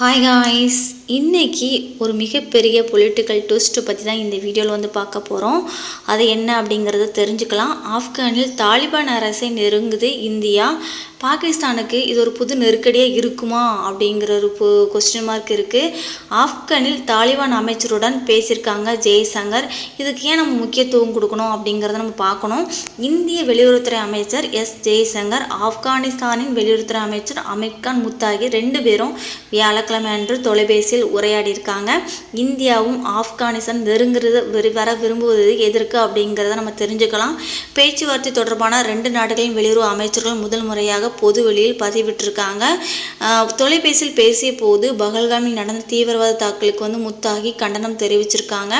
Hi guys இன்னைக்கு ஒரு மிகப்பெரிய பொலிட்டிக்கல் ட்விஸ்ட்டு பற்றி தான் இந்த வீடியோவில் வந்து பார்க்க போகிறோம் அது என்ன அப்படிங்கிறத தெரிஞ்சுக்கலாம். ஆப்கானில் தாலிபான் அரசை நெருங்குது இந்தியா. பாகிஸ்தானுக்கு இது ஒரு புது நெருக்கடியாக இருக்குமா அப்படிங்கிற ஒரு கொஸ்டின் மார்க் இருக்குது ஆப்கானில் தாலிபான் அமைச்சருடன் பேசியிருக்காங்க ஜெய்சங்கர். இதுக்கு ஏன் நம்ம முக்கியத்துவம் கொடுக்கணும் அப்படிங்கிறத நம்ம பார்க்கணும். இந்திய வெளியுறவுத்துறை அமைச்சர் எஸ் ஜெய்சங்கர் ஆப்கானிஸ்தானின் வெளியுறவுத்துறை அமைச்சர் அமீர் கான் முத்தாகி ரெண்டு பேரும் வியாழக்கிழமை அன்று தொலைபேசியில் உரையாடியிருக்காங்க. இந்தியாவும் ஆப்கானிஸ்தான் நெருங்கிறது விரு- வர விரும்புவது எதற்கு அப்படிங்கிறத நம்ம தெரிஞ்சுக்கலாம். பேச்சுவார்த்தை தொடர்பான ரெண்டு நாடுகளின் வெளியுறவு அமைச்சர்கள் முதல் முறையாக பொது வெளியில் பதிவிட்டிருக்காங்க. தொலைபேசியில் பேசிய போது பகல்காமில் நடந்த தீவிரவாத தாக்குதலுக்கு வந்து முத்தாகி கண்டனம் தெரிவிச்சிருக்காங்க.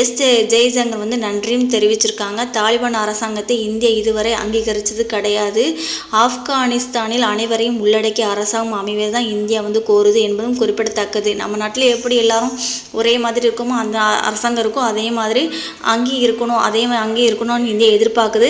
எஸ் ஜெய்சங்கர் வந்து நன்றியும் தெரிவிச்சிருக்காங்க. தாலிபான் அரசாங்கத்தை இந்தியா இதுவரை அங்கீகரித்தது கிடையாது. ஆப்கானிஸ்தானில் அனைவரையும் உள்ளடக்கிய அரசாங்கம் அமைவதை தான் இந்தியா வந்து கோருது என்பதும் குறிப்பிடத்தக்கது. நம்ம நாட்டில் எப்படி எல்லாரும் ஒரே மாதிரி இருக்குமோ அந்த அரசாங்கம் இருக்கும் அதே மாதிரி அங்கேயும் இருக்கணும் அதே மாதிரி அங்கேயும் இருக்கணும்னு இந்தியா எதிர்பார்க்குது.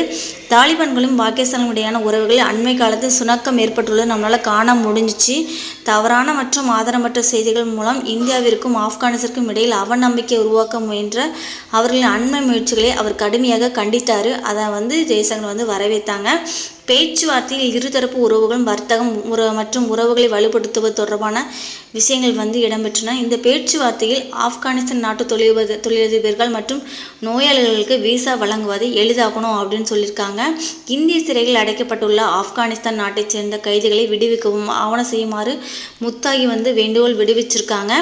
தாலிபான்களும் பாகிஸ்தானும் இடையான உறவுகளில் அண்மை காலத்தில் சுணக்கம் ஏற்பட்டுள்ளது. நம்மளால் காண முடிஞ்சிச்சு. தவறான மற்றும் ஆதாரமற்ற செய்திகள் மூலம் இந்தியாவிற்கும் ஆப்கானிஸ்திற்கும் இடையில் அவநம்பிக்கை உருவாக்க முயன்ற அவர்களின் அண்மை முயற்சிகளை அவர் கடுமையாக கண்டித்தார். அதை வந்து ஜெய்சங்கர் வந்து வரவேற்றாங்க. பேச்சுவார்த்தையில் இருதரப்பு உறவுகளும் வர்த்தகம் உற மற்றும் உறவுகளை வலுப்படுத்துவது தொடர்பான விஷயங்கள் வந்து இடம்பெற்றன. இந்த பேச்சுவார்த்தையில் ஆப்கானிஸ்தான் நாட்டு தொழிலதிப தொழிலதிபர்கள் மற்றும் நோயாளிகளுக்கு விசா வழங்குவதை எளிதாக்கணும் அப்படின்னு சொல்லியிருக்காங்க. இந்திய சிறையில் அடைக்கப்பட்டுள்ள ஆப்கானிஸ்தான் நாட்டைச் சேர்ந்த கைதிகளை விடுவிக்கவும் ஆவணம் செய்யுமாறு முத்தாகி வந்து வேண்டுகோள் விடுவிச்சிருக்காங்க.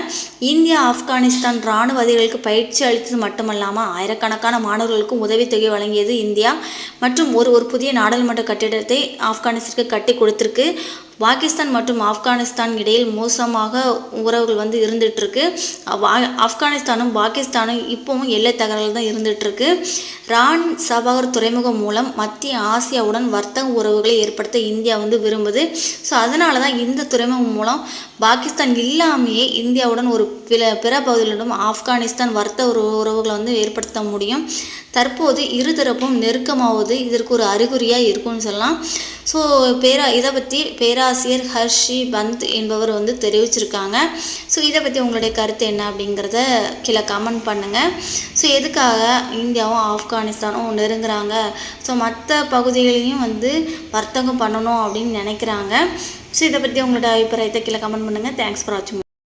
இந்தியா ஆப்கானிஸ்தான் இராணுவ அதிகாரிகளுக்கு பயிற்சி அளித்தது மட்டுமல்லாமல் ஆயிரக்கணக்கான மாணவர்களுக்கும் உதவித்தொகை வழங்கியது இந்தியா மற்றும் ஒரு ஒரு புதிய நாடாளுமன்ற கட்டிடத்தை ஆப்கானிஸ்தானுக்கு கட்டி கொடுத்துருக்கு. பாகிஸ்தான் மற்றும் ஆப்கானிஸ்தான் இடையில் மோசமாக உறவுகள் வந்து இருந்துகிட்ருக்கு வா- ஆப்கானிஸ்தானும் பாகிஸ்தானும் இப்போவும் எல்லை தகவல் தான் இருந்துகிட்ருக்கு ரான் சபாகர் துறைமுகம் மூலம் மத்திய ஆசியாவுடன் வர்த்தக உறவுகளை ஏற்படுத்த இந்தியா வந்து விரும்புது. ஸோ அதனால தான் இந்த துறைமுகம் மூலம் பாகிஸ்தான் இல்லாமையே இந்தியாவுடன் ஒரு பிற பிற பகுதிகளிடம் ஆப்கானிஸ்தான் வர்த்தக உறவுகளை வந்து ஏற்படுத்த முடியும். தற்போது இருதரப்பும் நெருக்கமாவது இதற்கு ஒரு அறிகுறியாக இருக்கும்னு சொல்லலாம். ஸோ பேரா இதை பற்றி பேராசிரியர் ஹர்ஷி பந்த் என்பவர் வந்து தெரிவிச்சிருக்காங்க. ஸோ இதை பற்றி உங்களுடைய கருத்து என்ன அப்படிங்கிறத கீழே கமெண்ட் பண்ணுங்கள் ஸோ எதுக்காக இந்தியாவும் ஆப்கானிஸ்தானும் நெருங்குறாங்க? ஸோ மற்ற பகுதிகளையும் வந்து வர்த்தகம் பண்ணணும் அப்படின்னு நினைக்கிறாங்க. ஸோ இதை பற்றி உங்களோட அபிப்பிராயத்தை கீழே கமெண்ட் பண்ணுங்கள் தேங்க்ஸ் ஃபார் வாட்சிங்